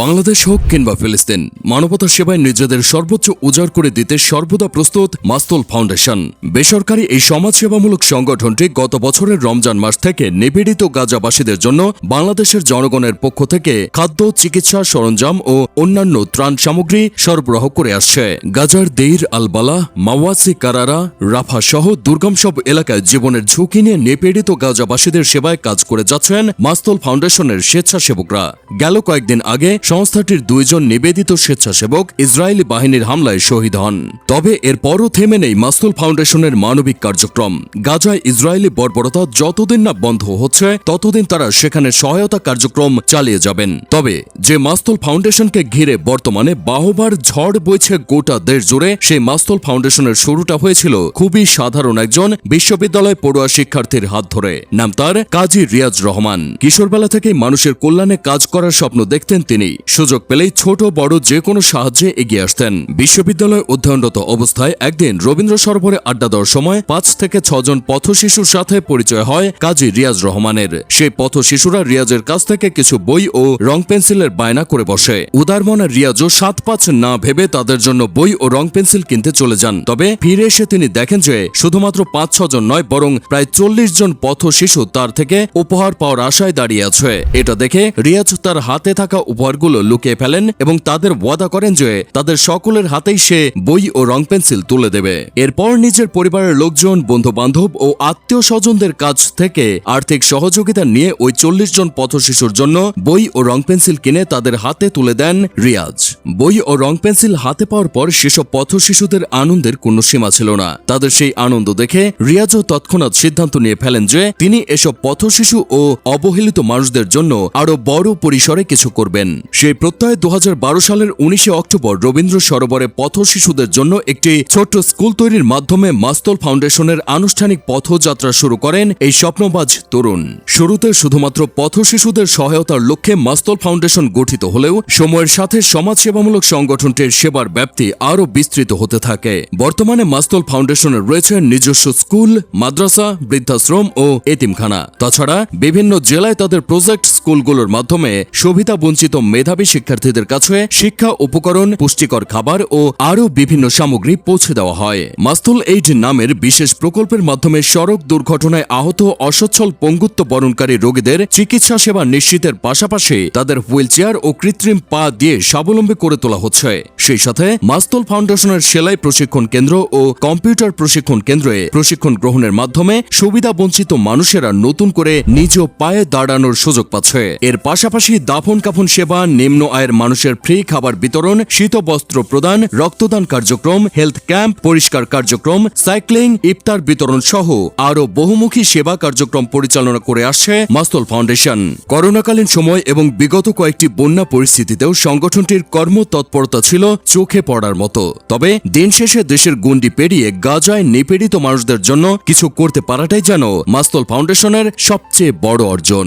বাংলাদেশ হোক কিংবা ফিলিস্তিন, মানবতা সেবায় নিজেদের সর্বোচ্চ উজাড় করে দিতে সর্বদা প্রস্তুত মাস্তুল ফাউন্ডেশন। বেসরকারি এই সমাজসেবামূলক সংগঠনটি গত বছরের রমজান মাস থেকে নিপীড়িত গাজাবাসীদের জন্য বাংলাদেশের জনগণের পক্ষ থেকে খাদ্য, চিকিৎসা সরঞ্জাম ও অন্যান্য ত্রাণ সামগ্রী সরবরাহ করে আসছে। গাজার দেইর আলবালা মাওয়াসি কারারা, রাফা সহ দুর্গম সব এলাকায় জীবনের ঝুঁকি নিয়ে নিপীড়িত গাজাবাসীদের সেবায় কাজ করে যাচ্ছেন মাস্তুল ফাউন্ডেশনের স্বেচ্ছাসেবকরা। গেল কয়েকদিন আগে সংস্থাটির দুইজন নিবেদিত স্বেচ্ছাসেবক ইসরায়েলি বাহিনীর হামলায় শহীদ হন। তবে এরপরও থেমে নেই মাস্তুল ফাউন্ডেশনের মানবিক কার্যক্রম। গাজায় ইসরায়েলি বর্বরতা যতদিন না বন্ধ হচ্ছে, ততদিন তারা সেখানে সহায়তা কার্যক্রম চালিয়ে যাবেন। তবে যে মাস্তুল ফাউন্ডেশনকে ঘিরে বর্তমানে বাহবার ঝড় বইছে গোটা দেশ জুড়ে সেই মাস্তুল ফাউন্ডেশনের শুরুটা হয়েছিল খুবই সাধারণ একজন বিশ্ববিদ্যালয় পড়ুয়া শিক্ষার্থীর হাত ধরে। নাম তার কাজী রিয়াজ রহমান। কিশোরবেলা থেকেই মানুষের কল্যাণে কাজ করার স্বপ্ন দেখতেন তিনি। সুযোগ পেলেই ছোট, বড় যে কোনো সাহায্যে এগিয়ে আসতেন। বিশ্ববিদ্যালয় অধ্যয়নরত অবস্থায় একদিন রবীন্দ্র সরোবরে আড্ডা দেওয়ার সময় পাঁচ থেকে ছজন পথ শিশুর সাথে পরিচয় হয় কাজী রিয়াজ রহমানের। সেই পথ শিশুরা রিয়াজের কাছ থেকে কিছু বই ও রং পেন্সিলের বায়না করে বসে। উদারমনা রিয়াজও সাত পাঁচ না ভেবে তাদের জন্য বই ও রং পেন্সিল কিনতে চলে যান। তবে ফিরে এসে তিনি দেখেন যে শুধুমাত্র পাঁচ, ছজন নয়, বরং প্রায় চল্লিশ জন পথ শিশু তার থেকে উপহার পাওয়ার আশায় দাঁড়িয়ে আছে। এটা দেখে রিয়াজ তার হাতে থাকা উপহারগুলো লুকিয়ে ফেলেন এবং তাদের ওয়াদা করেন যে তাদের সকলের হাতেই সে বই ও রং পেন্সিল তুলে দেবে। এরপর নিজের পরিবারের লোকজন বন্ধু বান্ধব ও আত্মীয় স্বজনদের কাছ থেকে আর্থিক সহযোগিতা নিয়ে ওই চল্লিশ জন পথ শিশুর জন্য বই ও রং পেন্সিল কিনে তাদের হাতে তুলে দেন রিয়াজ। বই ও রং পেন্সিল হাতে পাওয়ার পর সেসব পথ শিশুদের আনন্দের কোনো সীমা ছিল না। তাদের সেই আনন্দ দেখে রিয়াজও তৎক্ষণাৎ সিদ্ধান্ত নিয়ে ফেলেন যে তিনি এসব পথ শিশু ও অবহেলিত মানুষদের জন্য আরও বড় পরিসরে কিছু করবেন। সেই প্রত্যয়ে দু হাজার বারো সালের উনিশে অক্টোবর রবীন্দ্র সরোবরে পথ শিশুদের জন্য একটি ছোট্ট স্কুল তৈরির মাধ্যমে মাস্তল ফাউন্ডেশনের আনুষ্ঠানিক পথযাত্রা শুরু করেন এই স্বপ্নবাজ তরুণ। শুরুতে শুধুমাত্র পথ শিশুদের সহায়তার লক্ষ্যে মাস্তল ফাউন্ডেশন গঠিত হলেও সময়ের সাথে সমাজসেবামূলক সংগঠনটির সেবার ব্যাপ্তি আরও বিস্তৃত হতে থাকে। বর্তমানে মাস্তল ফাউন্ডেশনের রয়েছে নিজস্ব স্কুল, মাদ্রাসা, বৃদ্ধাশ্রম ও এতিমখানা। তাছাড়া বিভিন্ন জেলায় তাদের প্রজেক্ট স্কুলগুলোর মাধ্যমে সুবিধা বঞ্চিত মেধাবী শিক্ষার্থীদের কাছে শিক্ষা উপকরণ, পুষ্টিকর খাবার ও আরও বিভিন্ন সামগ্রী পৌঁছে দেওয়া হয়। মাস্তুল এইড নামের বিশেষ প্রকল্পের মাধ্যমে সড়ক দুর্ঘটনায় আহত অসচ্ছল পঙ্গুত্ব বরণকারী রোগীদের চিকিৎসা সেবা নিশ্চিতের পাশাপাশি তাদের হুইলচেয়ার ও কৃত্রিম পা দিয়ে স্বাবলম্বী করে তোলা হচ্ছে। সেই সাথে মাস্তুল ফাউন্ডেশনের সেলাই প্রশিক্ষণ কেন্দ্র ও কম্পিউটার প্রশিক্ষণ কেন্দ্রে প্রশিক্ষণ গ্রহণের মাধ্যমে সুবিধা বঞ্চিত মানুষেরা নতুন করে নিজ পায়ে দাঁড়ানোর সুযোগ পাচ্ছে। এর পাশাপাশি দাফন কাফন সেবা নিম্ন আয়ের মানুষের ফ্রি খাবার বিতরণ শীত বস্ত্র প্রদান, রক্তদান কার্যক্রম, হেলথ ক্যাম্প, পরিষ্কার কার্যক্রম, সাইক্লিং, ইফতার বিতরণ সহ আরও বহুমুখী সেবা কার্যক্রম পরিচালনা করে আসছে মাস্তল ফাউন্ডেশন। করোনাকালীন সময় এবং বিগত কয়েকটি বন্যা পরিস্থিতিতেও সংগঠনটির কর্মতৎপরতা ছিল চোখে পড়ার মতো। তবে দিন শেষে দেশের গুন্ডি পেরিয়ে গাজায় নিপীড়িত মানুষদের জন্য কিছু করতে পারাটাই যেন মাস্তল ফাউন্ডেশনের সবচেয়ে বড় অর্জন।